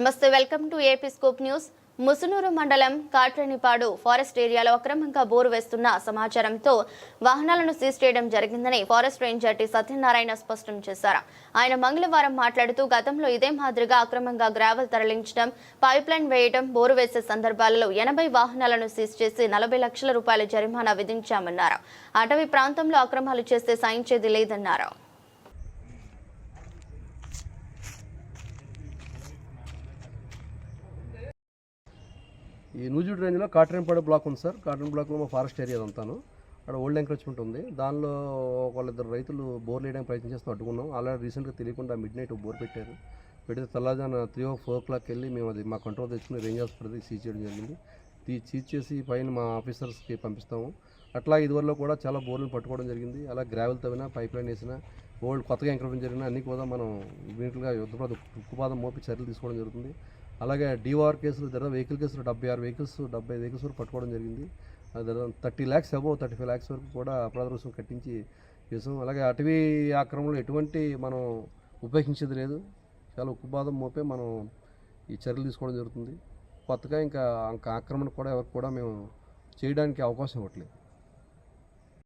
నమస్తే welcome to AP scoop news. Musunuru మండలం Katrenipadu forest ఏరియాలో అక్రమంగా బోరు వేస్తున్న సమాచారంతో వాహనాలను సీజ్ చేయడం జరిగిందని ఫారెస్ట్ రేంజర్ టి సత్యనారాయణ స్పష్టం చేశారు. ఆయన మంగళవారం మాట్లాడుతూ గతంలో ఇదే మాదిరిగా అక్రమంగా గ్రావెల్ తరలించడం పైప్ లైన్ వేయడం బోరు వేసే సందర్భాలలో ఎనభై వాహనాలను సీజ్ చేసి నలభై లక్షల రూపాయల జరిమానా విధించామన్నారు. అటవీ ప్రాంతంలో అక్రమాలు చేస్తే సహించేది లేదన్నారు. ఈ నూజివీడు రేంజ్లో కాటరేంపాడు బ్లాక్ ఉంది సార్. కాటరేం బ్లాక్లో మా ఫారెస్ట్ ఏరియా అంతాను. అక్కడ ఓల్డ్ ఎంకరేజ్మెంట్ ఉంది దానిలో వాళ్ళిద్దరు రైతులు బోర్ వేయడానికి ప్రయత్నం చేస్తూ అడ్డుకున్నాం. అలా రీసెంట్గా తెలియకుండా మిడ్ నైట్ బోర్ పెట్టారు. పెడితే తెల్లదాన త్రీ ఓ ఫోర్ క్లాక్ వెళ్ళి మేము అది మా కంట్రోల్ తెచ్చుకుని రేంజ్ హాస్పిటల్కి సీజ్ చేయడం జరిగింది. సీజ్ చేసి పైన మా ఆఫీసర్స్కి పంపిస్తాము. అట్లా ఇదివరలో కూడా చాలా బోర్లు పట్టుకోవడం జరిగింది. అలా గ్రావెల్ తవ్వినా పైప్ లైన్ వేసినా ఓల్డ్ కొత్తగా ఎంకరేజ్మెంట్ జరిగినా అన్ని కూడా మనం ఇమీడియట్గా యుద్ధపాద ఉక్కుపాదం మోపి చర్యలు తీసుకోవడం జరుగుతుంది. అలాగే డిఆర్ కేసులు జరిగిన వెహికల్ కేసులు డెబ్బై ఆరు వెహికల్స్ డెబ్బై వెహికల్స్ వరకు పట్టుకోవడం జరిగింది. Thirty lakhs above thirty five lakhs వరకు కూడా అపరాధ రుసుము కట్టించి చేసాం. అలాగే అటవీ ఆక్రమణలో ఎటువంటి మనం ఉపేక్షించేది లేదు. చాలా ఉక్కుపాదం మోపే మనం ఈ చర్యలు తీసుకోవడం జరుగుతుంది. కొత్తగా ఇంకా ఇంకా ఆక్రమణ కూడా ఎవరికి కూడా మేము చేయడానికి అవకాశం ఇవ్వట్లేదు.